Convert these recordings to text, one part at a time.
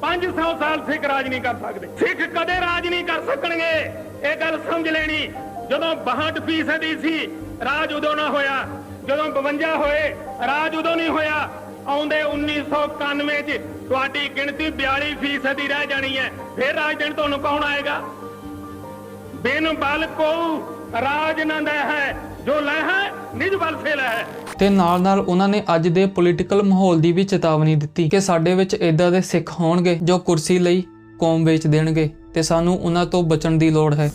500 ਸਾਲ ਸਿੱਖ ਰਾਜ ਨਹੀਂ ਕਰ ਸਕਦੇ। ਸਿੱਖ ਕਦੇ ਰਾਜ ਨਹੀਂ ਕਰ ਸਕਣਗੇ। ਇਹ ਗੱਲ ਸਮਝ ਲੈਣੀ। ਜਦੋਂ 62 ਫੀਸਦੀ ਸੀ, ਰਾਜ ਉਦੋਂ ਨਾ ਹੋਇਆ। ਜਦੋਂ 52 ਹੋਏ, ਰਾਜ ਉਦੋਂ ਨਹੀਂ ਹੋਇਆ। ਆਉਂਦੇ 1991 ਚ ਤੁਹਾਡੀ ਗਿਣਤੀ 42 ਫੀਸਦੀ ਰਹਿ ਜਾਣੀ ਹੈ। ਫਿਰ ਰਾਜ ਦੇਣ ਤੁਹਾਨੂੰ ਕੌਣ ਆਏਗਾ? ਬਿਨ ਬਲ ਕੋ ਰਾਜ ਨੰਦ ਹੈ ਜੋ ਲੈ ਹੈ ਨਿਜ ਬਲ ਸੇ ਲੈ ਹੈ। ਤੇ ਨਾਲ-ਨਾਲ ਉਹਨਾਂ ਨੇ ਅੱਜ ਦੇ ਪੋਲੀਟੀਕਲ ਮਾਹੌਲ ਦੀ ਵੀ ਚੇਤਾਵਨੀ ਦਿੱਤੀ ਕਿ ਸਾਡੇ ਵਿੱਚ ਇਦਾਂ ਦੇ ਸਿੱਖ ਹੋਣਗੇ ਜੋ ਕੁਰਸੀ ਲਈ ਕੌਮ ਵੇਚ ਦੇਣਗੇ ਤੇ ਸਾਨੂੰ ਉਹਨਾਂ ਤੋਂ ਬਚਣ ਦੀ ਲੋੜ ਹੈ।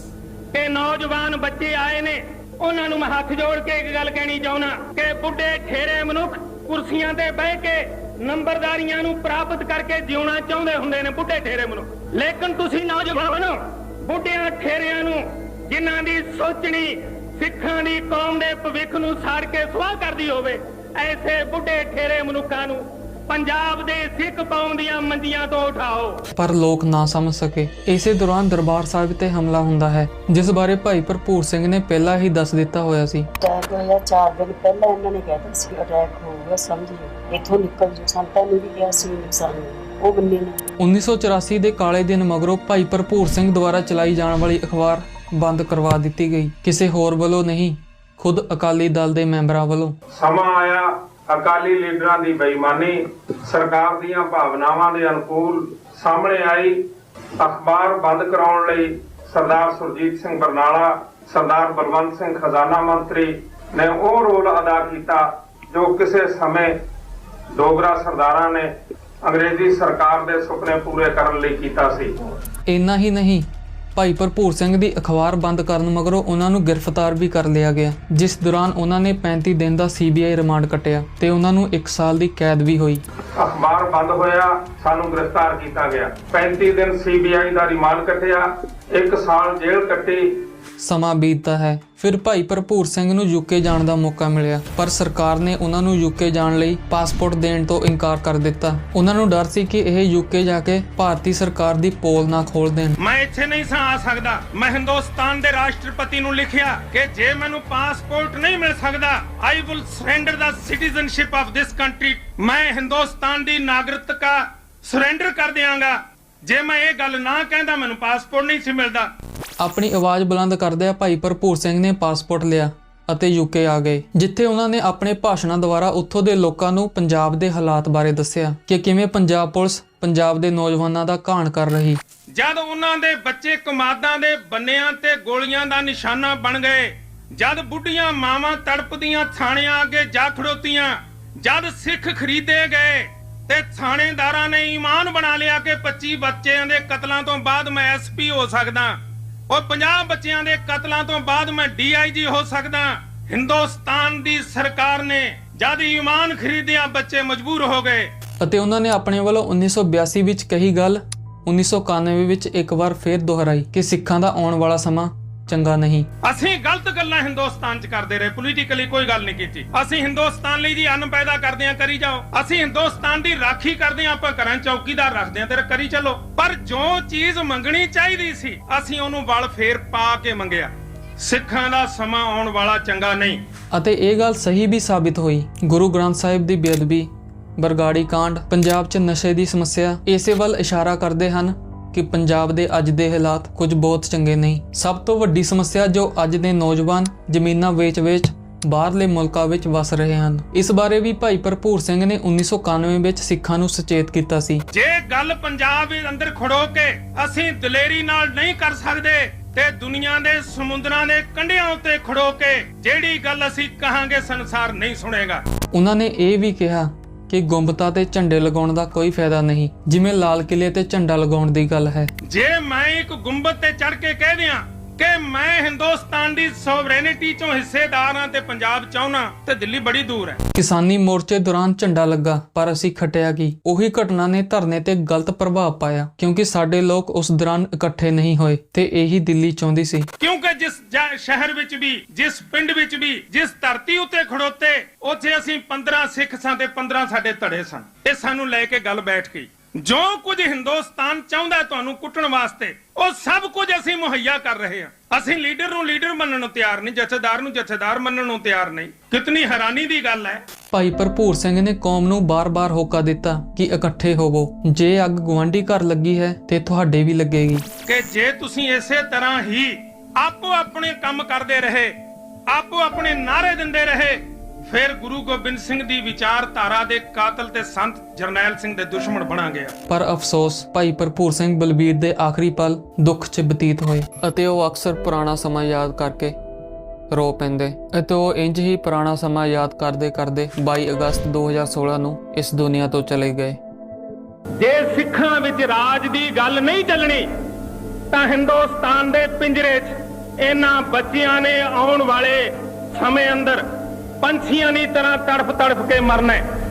ਇਹ ਨੌਜਵਾਨ ਬੱਚੇ ਆਏ ਨੇ ਉਹਨਾਂ ਨੂੰ ਮੈਂ ਹੱਥ ਜੋੜ ਕੇ ਇੱਕ ਗੱਲ ਕਹਿਣੀ ਚਾਹੁੰਦਾ ਕਿ ਬੁੱਢੇ ਠੇਰੇ ਮਨੁੱਖ ਕੁਰਸੀਆਂ ਤੇ ਬਹਿ ਕੇ ਨੰਬਰਦਾਰੀਆਂ ਨੂੰ ਪ੍ਰਾਪਤ ਕਰਕੇ ਜਿਉਣਾ ਚਾਹੁੰਦੇ ਹੁੰਦੇ ਨੇ ਬੁੱਢੇ ਠੇਰੇ ਮਨੁੱਖ। ਲੇਕਿਨ ਤੁਸੀਂ ਨੌਜਵਾਨ ਬੁੱਢਿਆਂ ਠੇਰਿਆਂ ਨੂੰ ਜਿਨ੍ਹਾਂ ਦੀ ਸੋਚਣੀ ਸਿੱਖਾਂ ਦੀ ਕੌਮ ਦੇ ਭਵਿੱਖ ਨੂੰ ਸਾੜ ਕੇ ਸੁਆਹ ਕਰਦੀ ਹੋਵੇ ਐਸੇ ਬੁੱਢੇ ਠੇਰੇ ਮਨੁੱਖਾਂ ਨੂੰ ਪੰਜਾਬ ਦੇ ਸਿੱਖ ਕੌਮ ਦੀਆਂ ਮੰਜੀਆਂ ਤੋਂ ਉਠਾਓ। ਪਰ ਲੋਕ ਨਾ ਸਮਝ ਸਕੇ ਇਸੇ ਦੌਰਾਨ ਦਰਬਾਰ ਸਾਹਿਬ ਤੇ ਹਮਲਾ ਹੁੰਦਾ ਹੈ ਜਿਸ ਬਾਰੇ ਭਾਈ ਭਰਪੂਰ ਸਿੰਘ ਨੇ ਪਹਿਲਾਂ ਹੀ ਦੱਸ ਦਿੱਤਾ ਹੋਇਆ ਸੀ। ਅਟੈਕ ਹੋਇਆ ਚਾਰ ਦਿਨ ਪਹਿਲਾਂ ਇਹਨਾਂ ਨੇ ਕਹਿਤਾ ਸੀ ਅਟੈਕ ਹੋਊਗਾ ਸਮਝਿਓ ਇੱਥੋਂ ਨਿਕਲ ਜੋ ਸੰਤਾਂ ਨੂੰ ਵੀ ਕਿਹਾ ਸੀ ਸਾਨੂੰ ਉਹ ਬੰਨੇ ਨੇ। 1984 ਦੇ ਕਾਲੇ ਦਿਨ ਮਗਰੋਂ ਭਾਈ ਭਰਪੂਰ ਸਿੰਘ ਦੁਆਰਾ ਚਲਾਈ ਜਾਣ ਵਾਲੀ ਅਖਬਾਰ ਬੰਦ ਕਰਵਾ ਦਿੱਤੀ ਗਈ। ਕਿਸੇ ਹੋਰ ਵੱਲੋਂ ਨਹੀਂ ਖੁਦ ਅਕਾਲੀ ਦਲ ਦੇ ਮੈਂਬਰਾਂ ਵੱਲੋਂ। ਸਮਾਂ ਆਇਆ ਅਕਾਲੀ ਲੀਡਰਾਂ ਦੀ ਬੇਈਮਾਨੀ। ਸਰਕਾਰ ਦੀਆਂ ਭਾਵਨਾਵਾਂ ਦੇ ਅਨੁਕੂਲ ਸਾਹਮਣੇ ਆਈ। ਅਖਬਾਰ ਬੰਦ ਕਰਾਉਣ ਲਈ ਸਰਦਾਰ ਸੁਰਜੀਤ ਸਿੰਘ ਬਰਨਾਲਾ ਸਰਦਾਰ ਬਲਵੰਤ ਸਿੰਘ ਖਜ਼ਾਨਾ ਮੰਤਰੀ ਨੇ ਉਹ ਰੋਲ ਅਦਾ ਕੀਤਾ ਜੋ ਕਿਸੇ ਸਮੇਂ ਡੋਗਰਾ ਸਰਦਾਰਾਂ ਨੇ ਅੰਗਰੇਜ਼ੀ ਸਰਕਾਰ ਦੇ ਸੁਪਨੇ ਪੂਰੇ ਕਰਨ ਲਈ ਕੀਤਾ ਸੀ। ਇੰਨਾ ਹੀ ਨਹੀਂ ਭਾਈ ਭਰਪੂਰ ਸਿੰਘ ਦੀ ਅਖਬਾਰ ਬੰਦ ਕਰਨ ਮਗਰੋਂ ਉਹਨਾਂ ਨੂੰ ਗ੍ਰਿਫਤਾਰ ਵੀ ਕਰ ਲਿਆ ਗਿਆ। ਜਿਸ ਦੌਰਾਨ ਉਹਨਾਂ ਨੇ 35 ਦਿਨ ਦਾ ਸੀਬੀਆਈ ਰਿਮਾਂਡ ਕੱਟਿਆ ਤੇ ਉਹਨਾਂ ਨੂੰ 1 ਸਾਲ ਦੀ ਕੈਦ ਵੀ ਹੋਈ। ਅਖਬਾਰ ਬੰਦ ਹੋਇਆ ਸਾਨੂੰ ਗ੍ਰਿਫਤਾਰ ਕੀਤਾ ਗਿਆ। 35 ਦਿਨ ਸੀਬੀਆਈ ਦਾ ਰਿਮਾਂਡ ਕੱਟਿਆ 1 ਸਾਲ ਜੇਲ੍ਹ ਕੱਟੀ। ਸਮਾਂ ਬੀਤਦਾ ਹੈ ਫਿਰ ਭਾਈ ਭਰਪੂਰ ਸਿੰਘ ਨੂੰ ਯੂਕੇ ਜਾਣ ਦਾ ਮੌਕਾ ਮਿਲਿਆ ਪਰ ਸਰਕਾਰ ਨੇ ਉਹਨਾਂ ਨੂੰ ਯੂਕੇ ਜਾਣ ਲਈ ਪਾਸਪੋਰਟ ਦੇਣ ਤੋਂ ਇਨਕਾਰ ਕਰ ਦਿੱਤਾ। ਉਹਨਾਂ ਨੂੰ ਡਰ ਸੀ ਕਿ ਇਹ ਯੂਕੇ ਜਾ ਕੇ ਭਾਰਤੀ ਸਰਕਾਰ ਦੀ ਪੋਲ ਨਾ ਖੋਲ ਦੇਣ। ਇੱਥੇ ਨਹੀਂ ਸਾਂ ਆ ਸਕਦਾ। ਮੈਂ ਹਿੰਦੁਸਤਾਨ ਦੇ ਰਾਸ਼ਟਰਪਤੀ ਨੂੰ ਲਿਖਿਆ ਕਿ ਜੇ ਮੈਨੂੰ ਪਾਸਪੋਰਟ ਨਹੀਂ ਮਿਲ ਸਕਦਾ I will surrender the citizenship of this country ਮੈਂ ਹਿੰਦੁਸਤਾਨ ਦੀ ਨਾਗਰਿਕਤਾ ਸਰੈਂਡਰ ਕਰ ਦਿਆਂਗਾ। ਜੇ ਮੈਂ ਇਹ ਗੱਲ ਨਾ ਕਹਿੰਦਾ, ਮੈਨੂੰ ਪਾਸਪੋਰਟ ਨਹੀਂ ਸੀ ਮਿਲਦਾ। ਆਪਣੀ ਆਵਾਜ਼ ਬੁਲੰਦ ਕਰਦਿਆਂ ਭਾਈ ਭਰਪੂਰ ਸਿੰਘ ਨੇ ਪਾਸਪੋਰਟ ਲਿਆ ਅਤੇ ਯੂਕੇ ਆ ਗਏ, ਜਿੱਥੇ ਉਹਨਾਂ ਨੇ ਆਪਣੇ ਭਾਸ਼ਣਾਂ ਦੁਆਰਾ ਉੱਥੋਂ ਦੇ ਲੋਕਾਂ ਨੂੰ ਪੰਜਾਬ ਦੇ ਹਾਲਾਤ ਬਾਰੇ ਦੱਸਿਆ ਕਿ ਕਿਵੇਂ ਪੰਜਾਬ ਪੁਲਿਸ ਪੰਜਾਬ ਦੇ ਨੌਜਵਾਨਾਂ ਦਾ ਘਾਣ ਕਰ ਰਹੀ। ਜਦ ਉਹਨਾਂ ਦੇ ਬੱਚੇ ਕਮਾਦਾਂ ਦੇ ਬੰਨਿਆਂ ਤੇ ਗੋਲੀਆਂ ਦਾ ਨਿਸ਼ਾਨਾ ਬਣ ਗਏ, ਜਦ ਬੁੱਢੀਆਂ ਮਾਵਾਂ ਤੜਪਦੀਆਂ ਥਾਣਿਆਂ ਅੱਗੇ ਜਾ ਖੜੋਤੀਆਂ, ਜਦ ਸਿੱਖ ਖਰੀਦੇ ਗਏ ਤੇ ਥਾਣੇਦਾਰਾਂ ਨੇ ਈਮਾਨ ਬਣਾ ਲਿਆ ਕਿ 25 ਬੱਚਿਆਂ ਦੇ ਕਤਲਾਂ ਤੋਂ ਬਾਅਦ ਮੈਂ ਐਸਪੀ ਹੋ ਸਕਦਾ, ਉਹ 50 ਬੱਚਿਆਂ ਦੇ ਕਤਲਾਂ ਤੋਂ ਬਾਅਦ ਮੈਂ ਡੀਆਈਜੀ ਹੋ ਸਕਦਾ, ਹਿੰਦੁਸਤਾਨ ਦੀ ਸਰਕਾਰ ਨੇ ਜਦ ਈਮਾਨ ਖਰੀਦਿਆ ਬੱਚੇ ਮਜਬੂਰ ਹੋ ਗਏ। ਅਤੇ ਉਹਨਾਂ ਨੇ ਆਪਣੇ ਵੱਲੋਂ 1982 ਵਿੱਚ ਕਹੀ ਗੱਲ 1991 ਵਿੱਚ ਇੱਕ ਵਾਰ ਫੇਰ ਦੁਹਰਾਈ ਕਿ ਸਿੱਖਾਂ ਦਾ ਆਉਣ ਵਾਲਾ ਸਮਾਂ ਚੰਗਾ ਨਹੀਂ। ਅਸੀਂ ਗਲਤ ਗੱਲਾਂ ਹਿੰਦੁਸਤਾਨ 'ਚ ਕਰਦੇ ਰਹੇ। ਪੋਲੀਟੀਕਲੀ ਕੋਈ ਗੱਲ ਨਹੀਂ ਕੀਤੀ। ਅਸੀਂ ਹਿੰਦੁਸਤਾਨ ਲਈ ਜੀ ਅੰਨ ਪੈਦਾ ਕਰਦੇ ਆ ਕਰੀ ਜਾਓ। ਅਸੀਂ ਹਿੰਦੁਸਤਾਨ ਦੀ ਰਾਖੀ ਕਰਦੇ ਆ ਆਪਾਂ ਘਰਾਂ ਚੌਕੀਦਾਰ ਰੱਖਦੇ ਆ ਤੇ ਕਰੀ ਚੱਲੋ। ਪਰ ਜੋ ਚੀਜ਼ ਮੰਗਣੀ ਚਾਹੀਦੀ ਸੀ ਅਸੀਂ ਉਹਨੂੰ ਵਲ ਫੇਰ ਪਾ ਕੇ ਮੰਗਿਆ। ਸਿੱਖਾਂ ਦਾ ਸਮਾਂ ਆਉਣ ਵਾਲਾ ਚੰਗਾ ਨਹੀਂ। ਅਤੇ ਇਹ ਗੱਲ ਸਹੀ ਵੀ ਸਾਬਿਤ ਹੋਈ। ਗੁਰੂ ਗ੍ਰੰਥ ਸਾਹਿਬ ਦੀ ਬੇਅਦਬੀ ਬਰਗਾੜੀ ਕਾਂਡ ਪੰਜਾਬ 'ਚ ਨਸ਼ੇ ਦੀ ਸਮੱਸਿਆ ਇਸੇ ਵੱਲ ਇਸ਼ਾਰਾ ਕਰਦੇ ਹਨ ਕਿ ਪੰਜਾਬ ਦੇ ਅੱਜ ਦੇ ਹਾਲਾਤ ਕੁਝ ਬਹੁਤ ਚੰਗੇ ਨਹੀਂ। ਸਭ ਤੋਂ ਵੱਡੀ ਸਮੱਸਿਆ ਜੋ ਅੱਜ ਦੇ ਨੌਜਵਾਨ ਜ਼ਮੀਨਾਂ ਵੇਚ-ਵੇਚ ਬਾਹਰਲੇ ਮੁਲਕਾਂ ਵਿੱਚ ਵਸ ਰਹੇ ਹਨ। ਇਸ ਬਾਰੇ ਵੀ ਭਾਈ ਭਰਪੂਰ ਸਿੰਘ ਨੇ 1991 ਵਿੱਚ ਸਿੱਖਾਂ ਨੂੰ ਸੁਚੇਤ ਕੀਤਾ ਸੀ। ਜੇ ਗੱਲ ਪੰਜਾਬ ਦੇ ਅੰਦਰ ਖੜੋ ਕੇ ਅਸੀਂ ਦਲੇਰੀ ਨਾਲ ਨਹੀਂ ਕਰ ਸਕਦੇ ਤੇ ਦੁਨੀਆ ਦੇ ਸਮੁੰਦਰਾਂ ਦੇ ਕੰਢਿਆਂ ਉੱਤੇ ਖੜੋ ਕੇ ਜਿਹੜੀ ਗੱਲ ਅਸੀਂ ਕਹਾਂਗੇ ਸੰਸਾਰ ਨਹੀਂ ਸੁਣੇਗਾ। ਉਹਨਾਂ ਨੇ ਇਹ ਵੀ ਕਿਹਾ ਕਿ ਗੁੰਬਤਾ ਤੇ ਝੰਡੇ ਲਗਾਉਣ ਦਾ ਕੋਈ ਫਾਇਦਾ ਨਹੀਂ, ਜਿਵੇਂ ਲਾਲ ਕਿਲੇ ਤੇ ਝੰਡਾ ਲਗਾਉਣ ਦੀ ਗੱਲ ਹੈ। ਜੇ ਮੈਂ ਇੱਕ ਗੁੰਬਦ ਤੇ ਚੜ ਕੇ ਕਹਿ ਦਿਆਂ ਕਿ ਮੈਂ ਹਿੰਦੁਸਤਾਨ ਦੀ ਸੋਵਰੇਨਿਟੀ ਚੋਂ ਹਿੱਸੇਦਾਰ ਹਾਂ ਤੇ ਪੰਜਾਬ ਚਾਹੁੰਨਾ ਤੇ ਦਿੱਲੀ ਬੜੀ ਦੂਰ ਹੈ। ਕਿਸਾਨੀ ਮੋਰਚੇ ਦੌਰਾਨ ਝੰਡਾ ਲੱਗਾ ਪਰ ਅਸੀਂ ਖਟਿਆ ਕੀ? ਉਹੀ ਘਟਨਾ ਨੇ ਧਰਨੇ ਤੇ ਗਲਤ ਪ੍ਰਭਾਵ ਪਾਇਆ ਕਿਉਂਕਿ ਸਾਡੇ ਲੋਕ ਉਸ ਦੌਰਾਨ ਇਕੱਠੇ ਨਹੀਂ ਹੋਏ ਤੇ ਇਹੀ ਦਿੱਲੀ ਚਾਹੁੰਦੀ ਸੀ। ਕਿਉਂਕਿ ਜਿਸ ਸ਼ਹਿਰ ਵਿੱਚ ਵੀ ਜਿਸ ਪਿੰਡ ਵਿੱਚ ਵੀ ਜਿਸ ਧਰਤੀ ਉੱਤੇ ਖੜੋਤੇ ਉੱਥੇ ਅਸੀਂ 15 ਸਿੱਖ ਸਾਂ ਤੇ 15 ਸਾਡੇ ਧੜੇ ਸਨ। ਇਹ ਸਾਨੂੰ ਲੈ ਕੇ ਗੱਲ ਬੈਠ ਗਈ। ਜੋ ਕੁਝ ਹਿੰਦੁਸਤਾਨ ਚਾਹੁੰਦਾ ਤੁਹਾਨੂੰ ਕੁੱਟਣ ਵਾਸਤੇ ਉਹ ਸਭ ਕੁਝ ਅਸੀਂ ਮੁਹੱਈਆ ਕਰ ਰਹੇ ਹਾਂ। ਅਸੀਂ ਲੀਡਰ ਨੂੰ ਲੀਡਰ ਮੰਨਣ ਨੂੰ ਤਿਆਰ ਨਹੀਂ ਜਥੇਦਾਰ ਨੂੰ ਜਥੇਦਾਰ ਮੰਨਣ ਨੂੰ ਤਿਆਰ ਨਹੀਂ। ਕਿਤਨੀ ਹੈਰਾਨੀ ਦੀ ਗੱਲ ਹੈ। ਭਾਈ ਭਰਪੂਰ ਸਿੰਘ ਨੇ ਕੌਮ ਨੂੰ ਬਾਰ-ਬਾਰ ਹੋਕਾ ਦਿੱਤਾ ਕਿ ਇਕੱਠੇ ਹੋਵੋ। ਜੇ ਅੱਗ ਗਵਾਂਢੀ ਘਰ ਲੱਗੀ ਹੈ ਤੇ ਤੁਹਾਡੇ ਵੀ ਲੱਗੇਗੀ। ਕਿ ਜੇ ਤੁਸੀਂ ਇਸੇ ਤਰ੍ਹਾਂ ਹੀ ਆਪੋ ਆਪਣੇ ਕੰਮ ਕਰਦੇ ਰਹੇ ਆਪੋ ਆਪਣੇ ਨਾਰੇ ਦਿੰਦੇ ਰਹੇ ਫਿਰ ਗੁਰੂ ਗੋਬਿੰਦ ਸਿੰਘ ਦੀ ਵਿਚਾਰਧਾਰਾ ਦੇ ਕਾਤਲ ਤੇ ਸੰਤ ਜਰਨੈਲ ਸਿੰਘ ਦੇ ਦੁਸ਼ਮਣ ਬਣਾਂਗੇ ਪਰ ਅਫਸੋਸ ਭਾਈ ਭਰਪੂਰ ਸਿੰਘ ਬਲਬੀਰ ਦੇ ਆਖਰੀ ਪਲ ਦੁੱਖ 'ਚ ਬਤੀਤ ਹੋਏ ਅਤੇ ਉਹ ਅਕਸਰ ਪੁਰਾਣਾ ਸਮਾਂ ਯਾਦ ਕਰਕੇ ਰੋ ਪੈਂਦੇ ਅਤੇ ਉਹ ਇੰਜ ਹੀ ਪੁਰਾਣਾ ਸਮਾਂ ਯਾਦ ਕਰਦੇ ਕਰਦੇ 22 ਅਗਸਤ 2016 ਨੂੰ ਇਸ ਦੁਨੀਆ ਤੋਂ ਚਲੇ ਗਏ। ਜੇ ਸਿੱਖਾਂ ਵਿੱਚ ਰਾਜ ਦੀ ਗੱਲ ਨਹੀਂ ਚੱਲਣੀ ਤਾਂ ਹਿੰਦੁਸਤਾਨ ਦੇ ਪਿੰਜਰੇ 'ਚ ਇਹਨਾਂ ਬੱਚਿਆਂ ਨੇ ਆਉਣ ਵਾਲੇ ਸਮੇਂ ਅੰਦਰ ਪੰਛੀਆਂ ਦੀ ਤਰ੍ਹਾਂ ਤੜਫ ਤੜਫ ਕੇ ਮਰਨਾ ਹੈ।